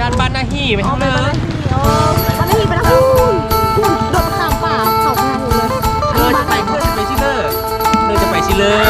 ด้านบ้านนาฮีไปอ๋อทางไปเลบ้านยนาฮีอ๋อบ้านนาฮีไปทางนู้นคุณโดดข้ามป่าเขาไปทางนู้นเลย เธอจะไปเธอจะไปชิเลอร์เธอจะไปชิเลอร์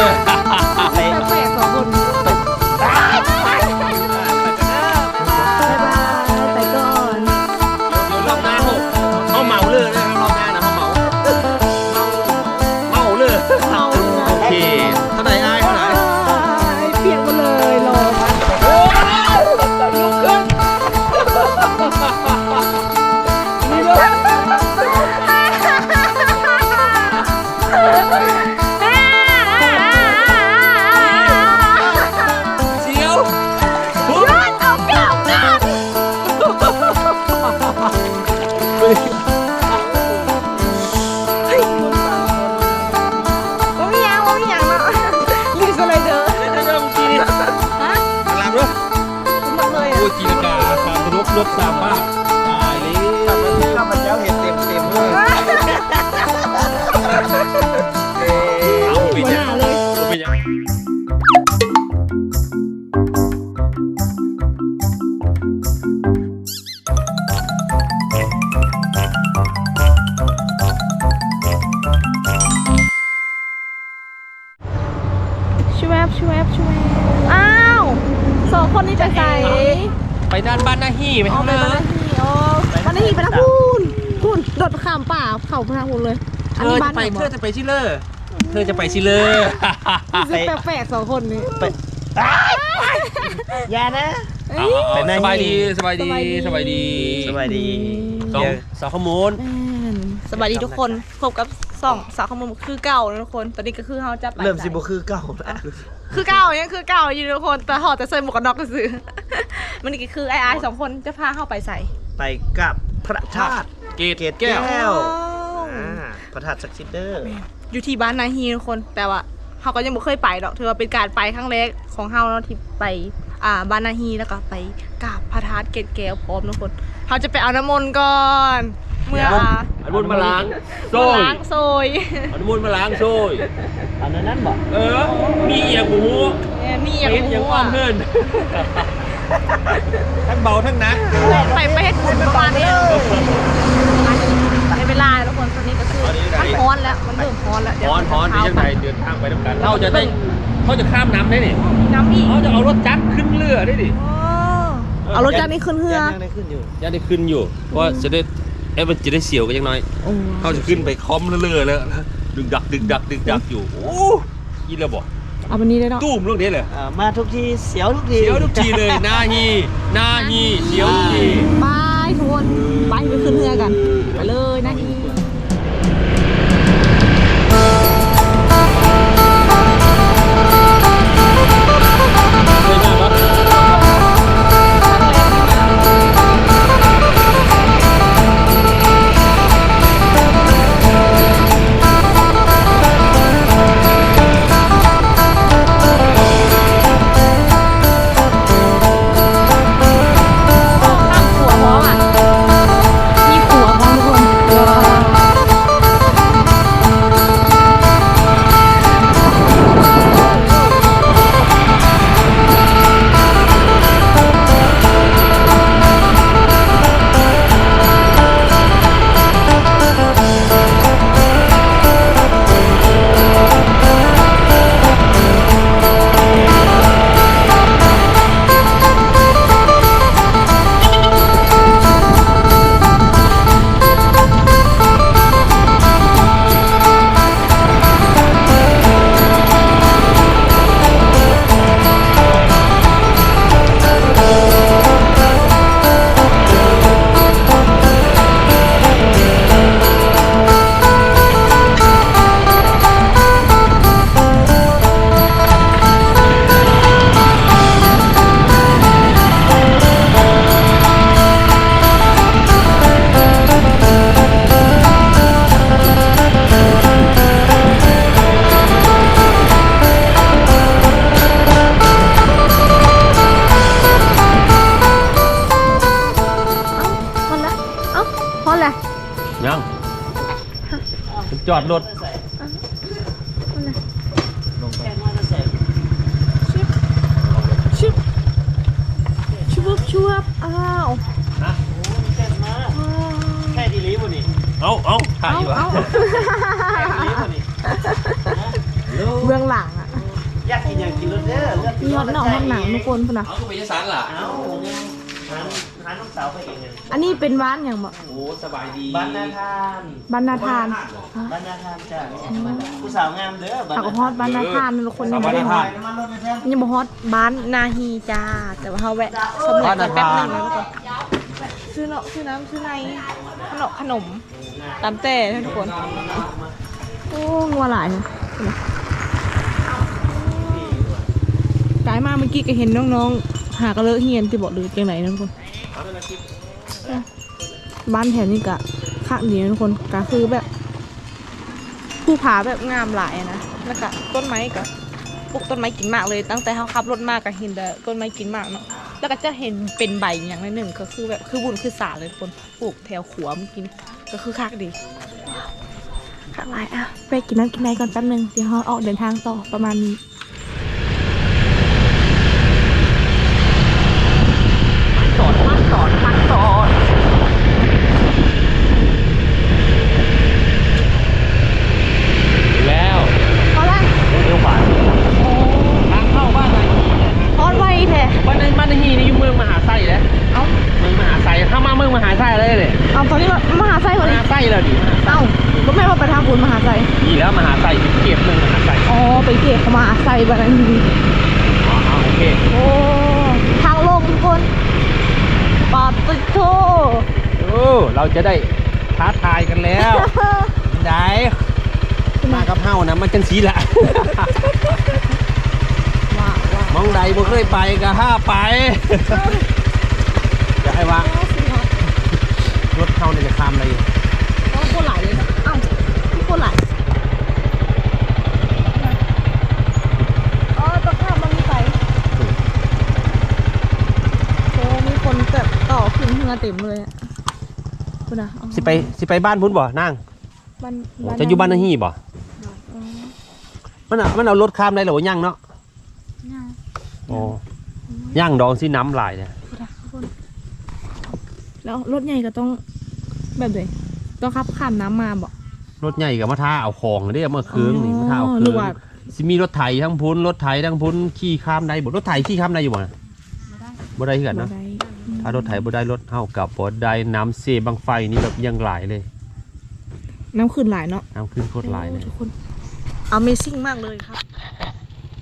ไปไหนเธอจะไปชิเลอร์เธอจะไปชิเลอร์รู้สึกแปลกๆสองคนนี้อย่านะเอ้เอายเอาเอาสบายดีสบายดีสสบาบายยดี ดี สบายดีสองสองข้อมูลแม่นสวัสดีทุกคนพบกับสองสาวขโมยคือเก่านะทุกคน ตอนนี้ก็คือเขาจะไปเริ่มสิบ่คือเก่าแล้วคือเก่ายังคือเก่าอยู่ทุกคนแต่หอดแต่ใส่หมวกกันน็อกก็ซื้อ มันนี่ก็คือไอ้ไอ้สองคนจะพาเข้าไปใส่ไปกับพระธาตุเกตเกตแก้วแก้วว้าวอ่า พระธาตุศักดิ์สิทธิ์เด้ออยู่ที่บ้านนาฮีทุกคนแต่ว่าเขาก็ยังไม่เคยไปหรอกถือว่าเป็นการไปครั้งแรกของเฮาเนาะที่ไปอ่าบ้านนาฮีแล้วก็ไปกราบพระธาตุเกตแก้วพร้อมทุกคนเขาจะไปเอาน้ำมนต์ก่อนเมื่ออ่าอันมุนมาล้างโซมายล้างโซยอันมุนมาล้างโซยอันนั้นนั่นบอกเออ มีเอียงหูเอ้ยมีอย่างเห็นอย่างรู้อ้ออะมเพื่อนทั้งเบาทั้งหนักไปไปให้คุณประมาณนี้ในเวลาทุกคน ตอนนี้ก็คือตอนนี้ไหนมันร้อนแล้วมันเริ่มร้อนแล้วฮอนฮอนที่ยังไงเดินทางไปทำการเราจะได้เขาจะข้ามน้ำได้นี่น้ำอีกเขาจะเอารถจักรขึ้นเรือได้ดิโอ้เอารถจากนี้ขึ้นเรือยังได้ขึ้นอยู่จะได้ขึ้นอยู่เพราะจะได้เอ๊ะมันจะได้เสียวกันยังน้อยโอ้เขาจะขึ้นไปคอมเรือแล้วดึงดักดึงดักดึงดักอยู่โอ้ยินแล้วบอกเอาวันนี้ได้เนาะตุ้มเรื่องนี้เลยอ่ามาทุกทีเสียวทุกทีเสียวทุกทีเลยหน้าฮีหน้าฮีเสียวทุกทีบายทุกคนไปไปขึ้นเรือกันไปเลยนะอี ชุบชุบชุบบอ้าวฮะโอ้แค่มาแค่ดีลีบ่นี่เอาเอาถ่ายเอาอยู่วะเอาแค่ดีลีบ่นี่ลูกเบื้องหลังอะอยากกินอย่างกินรถเด้อเลือกกิมีฮอตหนองฮอตหนังทุกคนพุ่นนะเอาก็ไปยะสันล่ะาน้องสาวไปเองเนี่ยอันนี้เป็นบ้านอย่างบ่โอ้สบายดีบ้านนาทานบ้านนาทานบ้านนาทานจ้ะผู้สาวงามเด้อบ้านหากฮอตบ้านนาทานทุกคนยังบ้าไม่นได้นาฮอทาตนน้ำมันรถนะแท้ยังบ่ฮอตบ้านนาฮีจ้าแต่ว่าเฮาแวะสำรวจกันแป๊บหนึงนะทุกคนซื้อเนาะซื้อน้ำซื้อในขนมขนมตามแต่นะทุกคน โอ้งัวหลายนะกายมาเมื่อกี้ก็เห็นน้องๆ หากระเลอะเฮียนที่บอกหรือจังไหนนะทุกคน บ้านแถวนี้กะข้างเดียวทุกคนก็คือแบบผู้ผาแบบงามหลายอะนะแล้วก็ต้นไม้ก็ปลูกต้นไม้กินมากเลย ตั้งแต่เขาขับรถมาก็เห็นแต่ต้นไม้กินมากเนาะแล้วก็จะเห็นเป็นใบอย่างละหนึ่งก็คือแบบคือบุญคือสาเลยทุกคนปลูกแถวขัวเมื่อกี้นี่ก็คือคักดีคักหลายอะไปกินน้ำกินไหนก่อนแป๊บนึงเดี๋ยวเขาออกเดินทางต่อประมาณนี้ สอนมันสอนมันสอน แล้ว พอละ เลี้ยวขวา ทางเข้าบ้านนาฮี พอไวแท้ บ้านในบ้านนาฮีนี่อยู่เมืองมหาไส้แล้ว เอ้า เมืองมหาไส้ถ้ามาเมืองมหาไส้เลยเลย เอาตอนนี้ มามหาไส้มคนนี้หาไส้แล้วดิเอ้าก็ไม่ว่าไปทางบุญมหาไส้ดีแล้วมหาไส้เก็บเมืองมหาไส้อ๋อไปเก็บเขามาไส้บ้านนั้นดีอ๋อโอเคโอ้ทางลงทุกคนปาติโตโอ้เราจะได้ท้าทายกันแล้วได้มากับเฮานะมันจังสีละว้าวว้าวมองใดบ่เคยไปก็ห้าไปอย่าให้วาง รถเข้าเนี่ยจะข้ามอะไรอยู่ต้องโคตรหลายเลยนะเอ้าพี่โคตรหลายอ๋อต้องข้ามมันมีไฟโอ้มีคนแบบต่อขึ้นเรือเต็มเลยอะคุณนะอ๋อสิไปสิไปบ้านพุ่นบ่นั่งบ้านจะอยู่บ้านนาฮีบ่มันอะมันเอารถข้ามได้หรือว่ายังเนาะยังโอ้ย่างดองสิน้ำลายเนี่ยคุณนะทุกคนแล้วรถใหญ่ก็ต้อง แบบไหนต้องขับข้ามน้ำมาบ่รถใหญ่กับมาท่าเอาของเด้เอามาเครื่องนี่มาท่าเอาเคหรืรื่อองว่าสิมีรถไถทั้งพุ้นรถไถทั้งพุ้นขี่ข้ามได้บ่รถไถขี่ข้ามได้อยู่บ่นะบ่ได้คือกันเนาะบ่ได้ถ้ารถไถบ่ได้รถเฮากับบ่ได้น้ำเซบังไฟนี่แบบยังหลายเลย น้ำขึ้นหลายเนาะน้ำขึ้นโคตรหลายเลยโอ้ทุกคน Amazing มากเลยครับ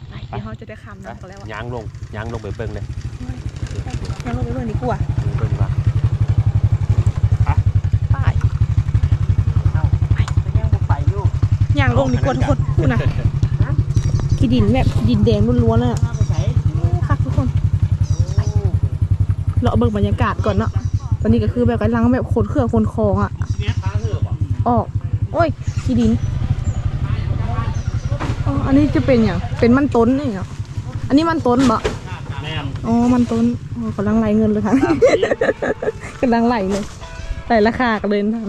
ไปเดี๋ยวเขาจะได้คำน้ำกันแล้วอะยางลงยางลงไปเบิ่งเลยยังลงไปด้วยนี่กูอะเบิ่งว่า ป้าย ไปยังบ่ไปอยู่ ย่างลงดีกว่าทุกคนคุณนะขี้ดินแบบดินแดงล้วนๆเลยอะมาไปใส่ค่ะทุกคนเราเบิ่งบรรยากาศก่อนเนาะตอนนี้ก็คือแบบกำลังแบบขนเครื่องขนของอะเนี้ยทางเหือบ่ออกโอ้ยขี้ดินอ๋ออันนี้จะเป็นอย่างเป็นมันต้นนี่เหรออันนี้มันต้นบะแม่มอ๋อ มันต้นอ๋อกำลังไหลเงินเลยค่ะกำลังไหลเลยไหลราคากันเลยทาง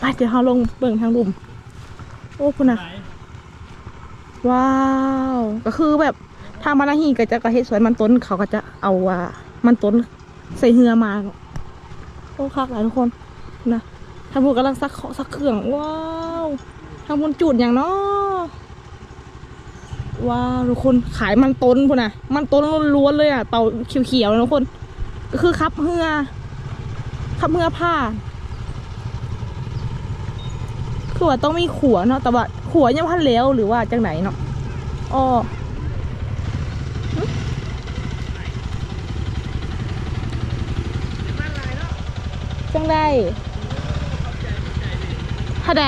ไปเดี๋ยวเราลงเบิ่งทางลุ่มโอ้คุณน่ะว้าว ก็คือแบบทางบานาฮีก็จะกระเฮ็ดสวนมันต้นเขาก็จะเอาอ่ามันต้นใส่เหือมาโอ้คักหลายทุกคนนะทางพูนกำลังซักเคาะซักเครื่องว้าวทางพูนจุดอย่างเนาะว้าวทุกคนขายมันต้นพุ่นน่ะมันต้นล้วนๆเลยอะเต่าเขียวๆเลยทุกคน ก็คือคับเหือคับเหือผ้า คือว่าต้องมีขัวเนาะแต่ว่าขัวยังพันแล้วหรือว่าจากไหนเนาะอ๋อจังได้ถ้าไหน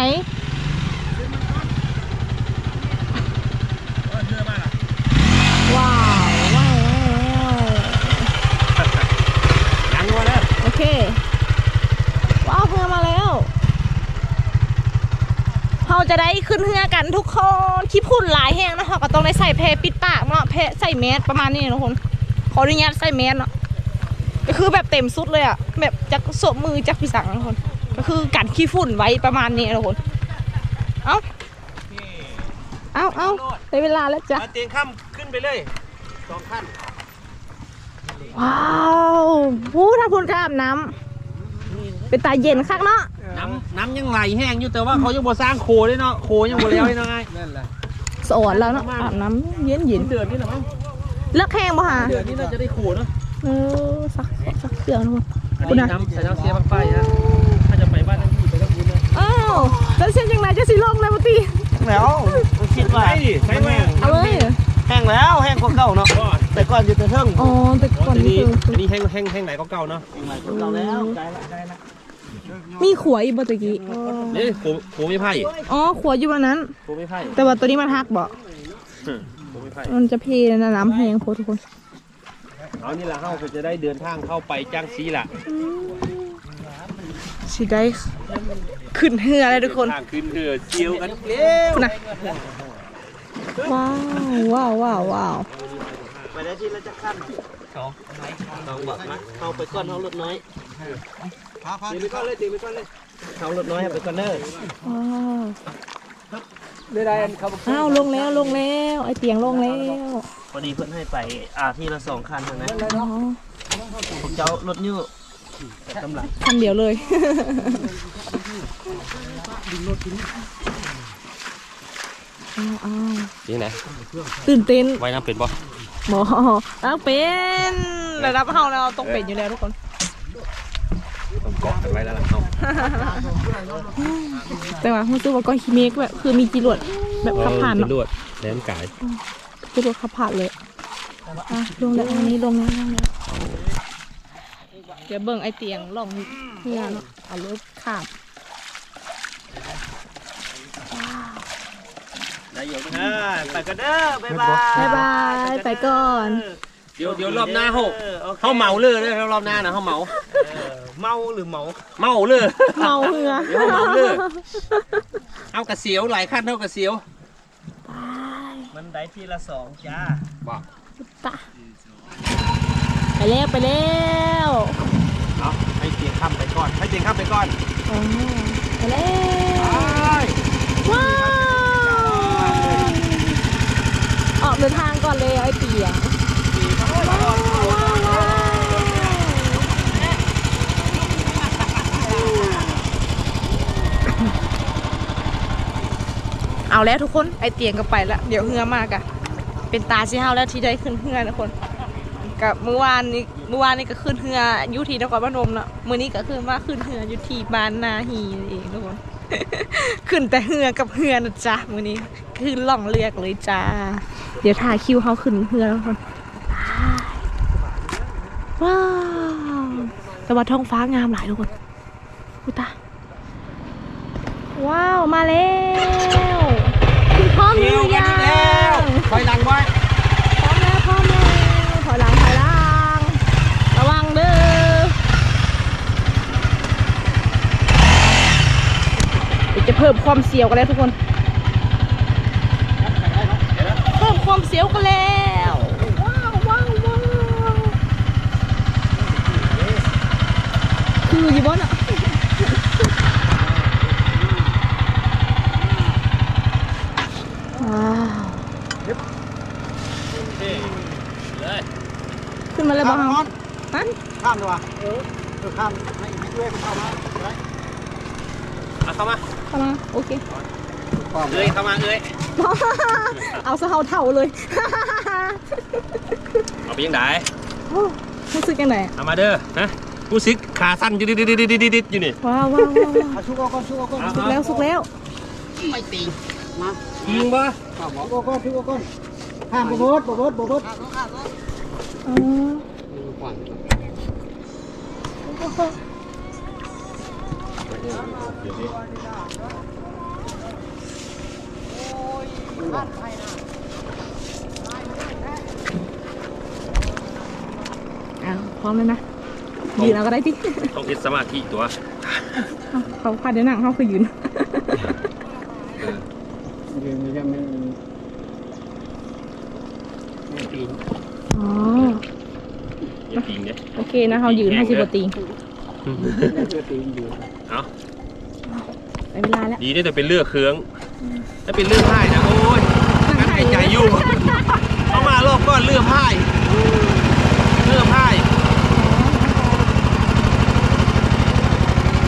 ว้าวว้าวว้าว ยางมาแล้ว โอเค ว้าวเรือมาแล้วเรา จะได้ขึ้นเรือกันทุกคนที่พุ่นหลายแห้งนะเราก็ต้องได้ใส่แพรปิดปากเนาะแพรใส่แมสประมาณนี้นะทุกคนขออนุญาตใส่แมสเนาะก็คือแบบเต็มสุดเลยอะแบบจากสวมมือจากพี่สังนะทุกคนก็คือกันขี้ฝุ่นไว้ประมาณนี้นะทุกคนเอ้าเอ้าเอ้าได้เวลาแล้วจ้ะมาเตียงข้ามขึ้นไปเลยสองขั้นว้าวผู้ถ้าพูนกอาบน้ำ เป็นตาเย็นคักเนาะน้ำน้ำยังไหลแห้งอยู่แต่ว่าเขายังบ่สร้างโคเลยเนาะโคยังบ่แล้วเลยเนาะไงนั่นแหละสอนแล้วเนาะอาบน้ำเย็นเย็นเดือนนี้แหละมั้งเลิกแห้งป่ะฮะเดือนนี้น่าจะได้โคเนาะเออสักสักเครื่องทุกคนอันคุณนี้นะน้ำใส่น้ำเสียบางไฟนะถ้าจะไปบ้านนั่นที่ไปก็คุณนะอ้าวแล้วเช่นจังไรจะสิลงเลยปกติแล้วคิดว่าใช่ดิใช่ไหมเอาเลยแห้งแล้วแห้งกว่าเก่าเนาะแต่ก่อนอยู่แต่เทิงอ๋อแต่ก่อนอันนี่นี้คืออันนี้แห้งแห้งแห้งไหนก็เก่าเนาะเก่าแล้วได้ละได้ละ มีขวอีกบ่ตะกี้นี่โคโคไม่ไผ่อ๋อขวอยู่วันนั้น โคไม่ไผ่แต่ว่าตัวนี้มันหักบ่โคไม่ไผ่มันจะเพลนะน้ำแห้งโพดทุกคนเอานี่ละเฮาก็จะได้เดินทางเข้าไปจ้างซีล่ะสิได้ขึ้นเรือเลยทุกคนทางขึ้นเรือเจียวกันเร็วนะว้าวว้าวว้าวว้าวไปได้ที่ละจะขั้นสองสองบอกนะเอาไปก่อนเอารถน้อย ตีไปก่อนเลยตีไปก่อนเลยเอารถน้อยไปก่อนเด้อว้าวได้ได้ครับอ้าวลงแล้วลงแล้วไอเตียงลงแล้วพอดีเพื่อนให้ไปอ่าที่ละสองคันนะอ๋อผมเจ้ารถนิ้วแต่กำลังคันเดียวเลยอ้าวอ้าวนี่ไหนตื่นเต้นไว้น้ำเป็นบ่หมออ้าวเป็นระดับเฮาแล้วต้องเป็นอยู่แล้วทุกคน ต้องเกาะกันไว้แล้วล่ะเฮาแต่ว่ารู้สึกว่าก้อนคิเมกแบบคือมีจรวดแบบขับผ่านเออเนาะจรวดแหลมกายจรวดขับผ่านเลยอะลงแล้วอันนี้ลงแล้วลงแล้วเดี๋ยวเบิ่งไอเตียงลองเพื่อเนาะเอารถขับได้อยู่นะไปกันเด้อบ๊ายบาย บายบายไปก่อน เดี๋ยวเดี๋ยวรอบหน้าเฮาออโอคเฮาเมาเลยเด้อรอบหน้านะเฮาเมาเออเมาหรือเมาเมาเลยเมาเหือเดี๋ยวเมาเลยเอากระเสียวหลายขั้นเท่ากระเสียวมันได้ที่ละสองจ้าบอกตะไปแล้วไปแล้วเอาให้เตียงข้ามไปก่อนให้เตียงข้ามไปก่อนอ๋อไปแล้วไปว้าวออกเดินทางก่อนเลยไอเตียงว้าวว้าวว้าว เอาแล้วทุกคนไอเตียงก็ไปแล้วเดี๋ยวเฮือมากอะเป็นตาชิเฮาแล้วที่ได้ขึ้นเฮือนะคนกับเมื่อวานนี้เมื่อวานนี้ก็ขึ้นเฮือยุทีนครพนมเนาะมื้อนี้ก็คือว่าขึ้นเฮือยุทีบ้านนาฮีนี่เองทุกคนขึ้นแต่เฮือกับเฮือนะจ๊ะมื้อนี้ขึ้นล่องเรียกเลยจ้า เดี๋ยวถ่ายคิวเขาขึ้นเฮือแล้วทุกคนว้าวแต่ว่าท้องฟ้างามหลายทุกคนอุตาว้าว มาแล้ว พร้อมหรืเที่ยวอกันยัอีกแล้วงคอยหลังไว้พร้อมแล้วพร้อมแล้วถอยหลังถอยหลังระวังเด้อเดี๋ยวจะเพิ่มความเสียวกันแล้วทุกคน เพิ่มความเสียวกันแล้วว้าวว้าวว้าวคืออยู่บนอะว้าว เลย ขึ้นมา เลยบ้างฮะข้ามดีกว่าเออเออข้ามให้ให้ด้วยเข้ามาได้เอาเข้ามาเข้ามาโอเคเอ้ยเข้ามาเอ้ยเอาซะเท่าเท่าเลยเอาไปยังไงโอ้รู้สึกยังไงเอามาเด้อนะกูซิกขาสั้นดิดดิดดิดดิดดิดอยู่นี่ว้าวว้าวว้าวว้าวเอาชุกเอาก่อนชุกเอาก่อนสุกแล้วสุกแล้วไม่ตีมายิงปะชุกเอาก่อนชุกเอาก่อนข้ามบ่บดบ่บดบ่บ ดอ๋ออ้าวพร้อมแล้วนะ ยืนเอาก็ได้ที่ต้องเฮ็ดสมาธิตัว เขาพาเดี๋ยวนั่งเขาคือยืนยืนยังไม่ไม่ตีน อ๋ออย่าปิงเนี่ยโอเคนะเขายืนให้สิบกว่าตียังจะตีนอยู่เอาได้เวลาแล้วดีได้แต่เป็นเลือกเครื่อง ถ้าเป็นเลือกพ่ายนะโอ้ยนั่งกันถ่าหายยใจอยู่เอามารอบก้อนเลือกพ่ายเอริ่มพาย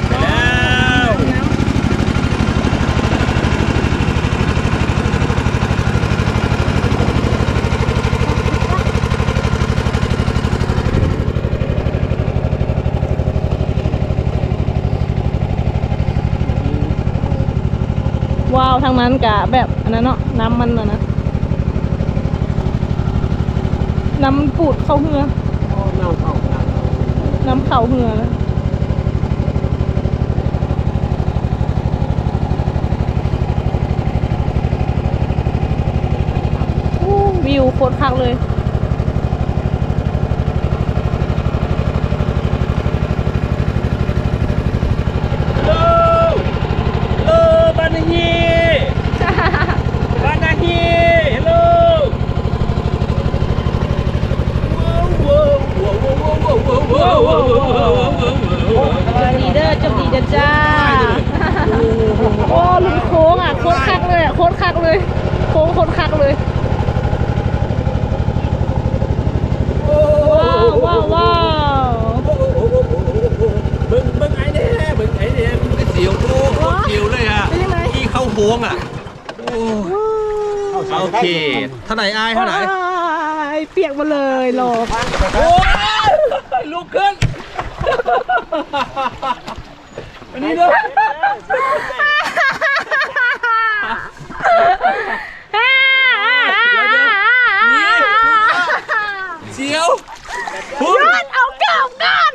ไปแล้ว ว้างนั้นกะแบบอันนั้นเนาะน้ำมันนะนะน้ำปูดเข้าเหือน้ำเข่าน้ำเข่าเหือนะวิวโคตรคักเลย ว้าวว้าวว้าวเบิ่งเบิ่งไอ้เนี่ยเบิ่งไอ้เนี่ยมันก็เสียวโอ้โหเสียวเลยอะเป็นยังไงที่เข้าโค้งอะโอ้โอเคเท่าไหร่อายเท่าไหร่ว้ายเปียกมาเลยหลบโอ้ยลุกขึ้นอันนี้เด้อเสียวพุ่ง ยอดเอาเก่ากัน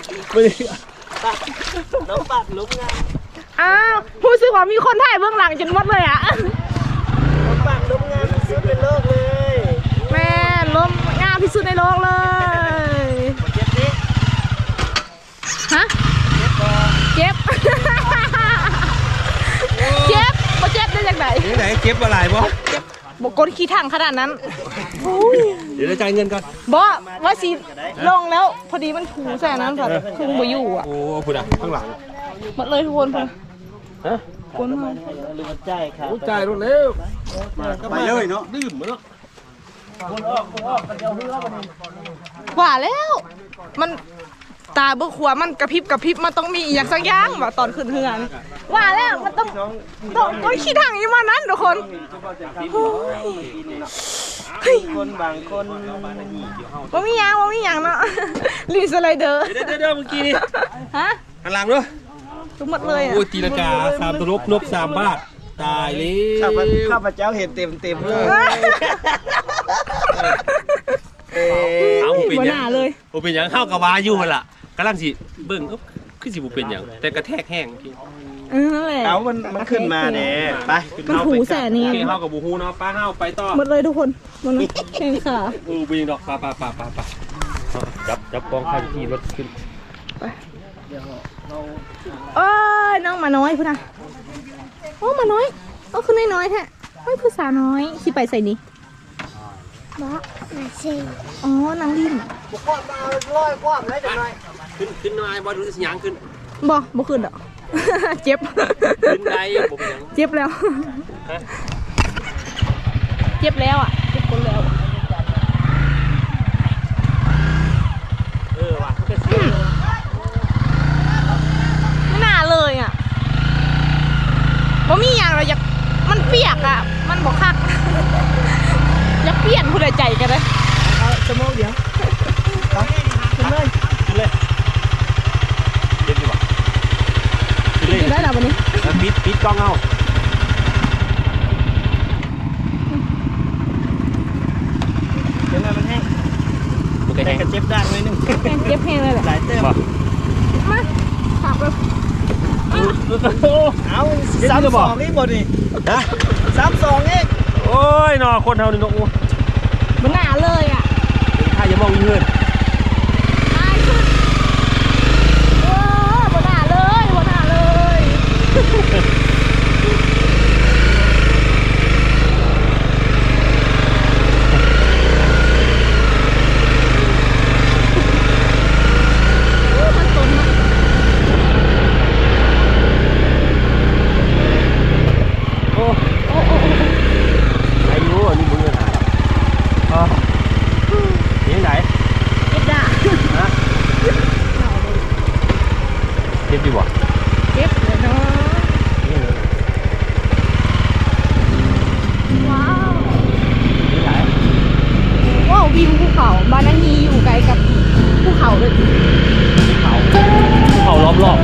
ไม่ได้ น้องปัดลุกงานอ้าวรู้สึกว่ามีคนถ่ายเบื้องหลังจนหมดเลยอะ น้องปัดลุกงานสุดเป็นโลกเลยแม่ล้มงามที่สุดในโลกเลย เจ็บดิฮะ เจ็บเจ็บบ่เจ็บได้จากไหน นี่ไหนเก็บอะไรบ่บอกกดขี้ถังขนาดนั้น เดี๋ยวเราจ่ายเงินก่อน บ่ว่าสิลงแล้ว พอดีมันถูใส่นั้นค่ะคุมบ่อยู่อะโอ้คุณอะข้างหลังหมดเลยทุกคนค่ะฮะกวนมาลืมใจครับโอ้จ่ายรถเร็วไปเลยเนาะดื่มเนาะว่าแล้ว มัน ตาเบื้อขวามันกระพริบกระพริบมันต้องมีอหย่างสักอย่างว่าตอนขึ้นเฮือนว่าแล้วมันต้องต้องกดขี้ถังอยู่มานั้นทุกคนโอ้ยเฮ้ยคนบางคนว่ามีหยังว่ามีหยังเนาะลีสไลเดอร์เดี๋ยวเดี๋ยวเดี๋ยวเมื่อกี้นี่ฮะหันหลังด้วยทุกหมดเลยอะโอ้ยตีลังกาสามตลบนบสามบาทตายเลยข้าพข้าพเจ้าเห็นเต็มเต็มๆเลยเออเอาผมเป็นบ่หหยังน้าเลยผมเป็นหยังเข้ากับวาอยู่หั่นล่ะ กำลังสิเบิ่งเอ๊บคือสิบ่เป็นหยังแต่กระแทกแห้งพี่เออนั่นแหละ เอามันมันขึ้นมาเนี่ยไปขึ้นมันเอาหูไปแสนนี่ โอเคเข้ากับบูฮูเนาะป้าเข้าไปต่อหมดเลยทุกคนมันแข่งขาเออเป็นหยังดอกป้าป้าป้าป้าป้าจับจับกองข้างที่รถขึ้นเอ้ยน้องหมาน้อยพุ่นนะโอ้หมาน้อยโอ้คือน้อยๆแท้ไม่ผู้สาวน้อยขี่ไปใส่นี่บ้าอ๋อนางลิ้นร้อยกว่าเลยจังหน่อย ขึ้นขึ้นหน่อยบ่รู้สิหยังขึ้นบ่บ่ขึ้นดอกเจ็บขึ้นได้บ่เป็นหยังเจ็บแล้ว ฮะเจ็บแล้วอะเจ็บคนแล้ว เออว่ะก็สิไม่น่าเลยอะบ่มีอย่างเราอยากมันเปียกอะ มันบอกคัก อยากเปลี่ยนผู้ใดใจกันเลยชั่วโมงเดียวขึ้นเลย ขึ้นเลยเด็ดดีกว่าขึ้น เลยอยู่ได้แล้ววันนี้แล้วปิดปิดกล้องเอาเดี๋ยวมันแห้งมันก็แต่แห้งกระเจ็บด้านไว้นึงแห้งเจ็บแห้งเลยแหละหลายเติมบ่มาขับเลยเอาสามสองนี่หมดนี่ฮะสามสองเองโอ้ยนอคนเฮานี่เนาะโอ้มันหนาเลยอะถ้าอย่ามองเงิน เขาเขาลรอบ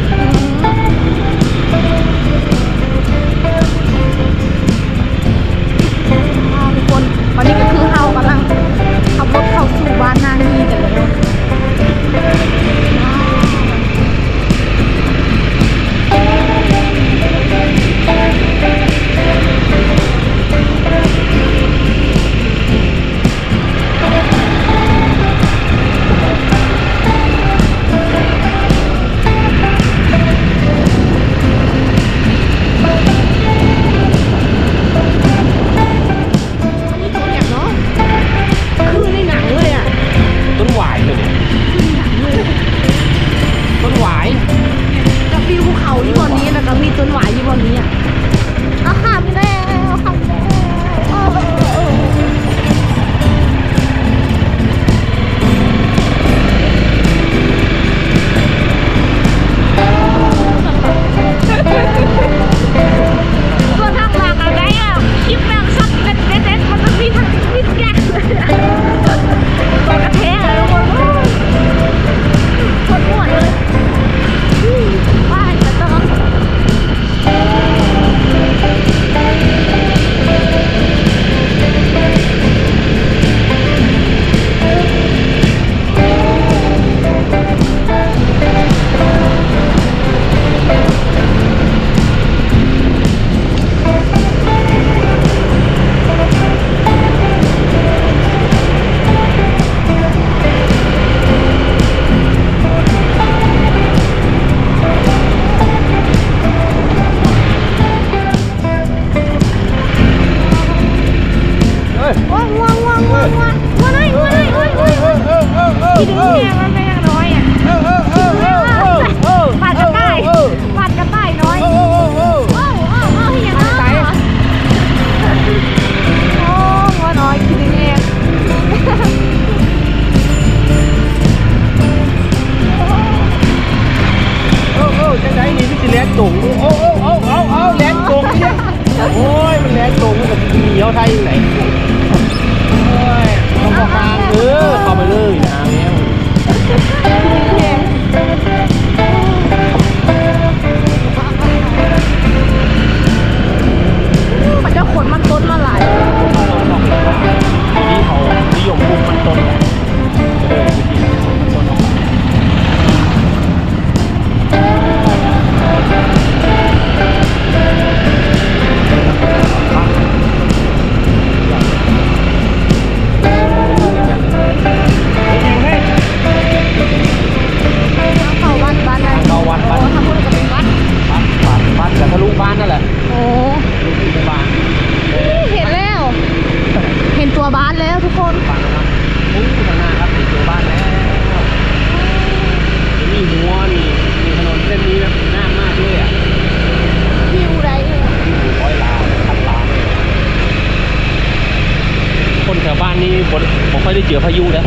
ค่อยได้เจอพายุนะ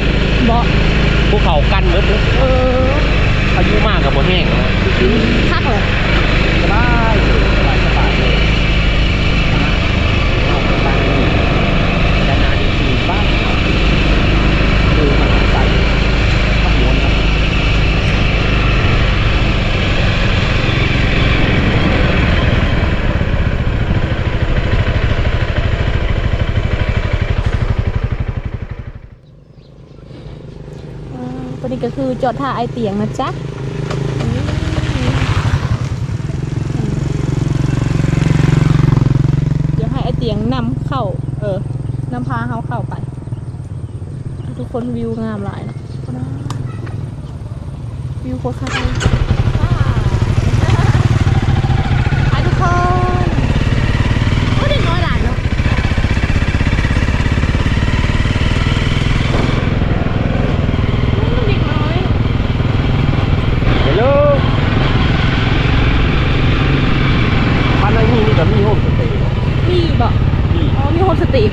บาภูเขากันหมดเลยเออพายุมากกับบนแห้งคักเลย จอดท่าไอเตียงนะจ๊ะเดี๋ยวให้ไอเตียงนำเข้า เออนำพาเขาเข้าไป ทุกคนวิวงามหลายนะวิวโคตรคักย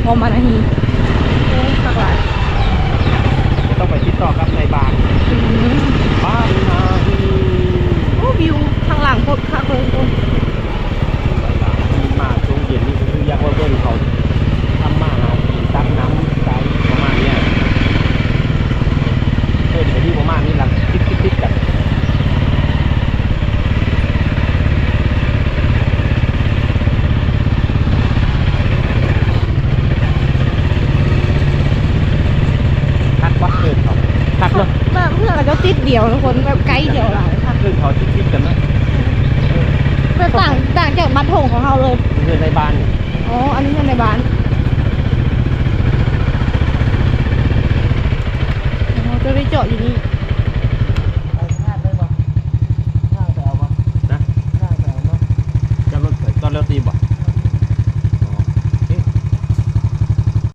on my ¿eh?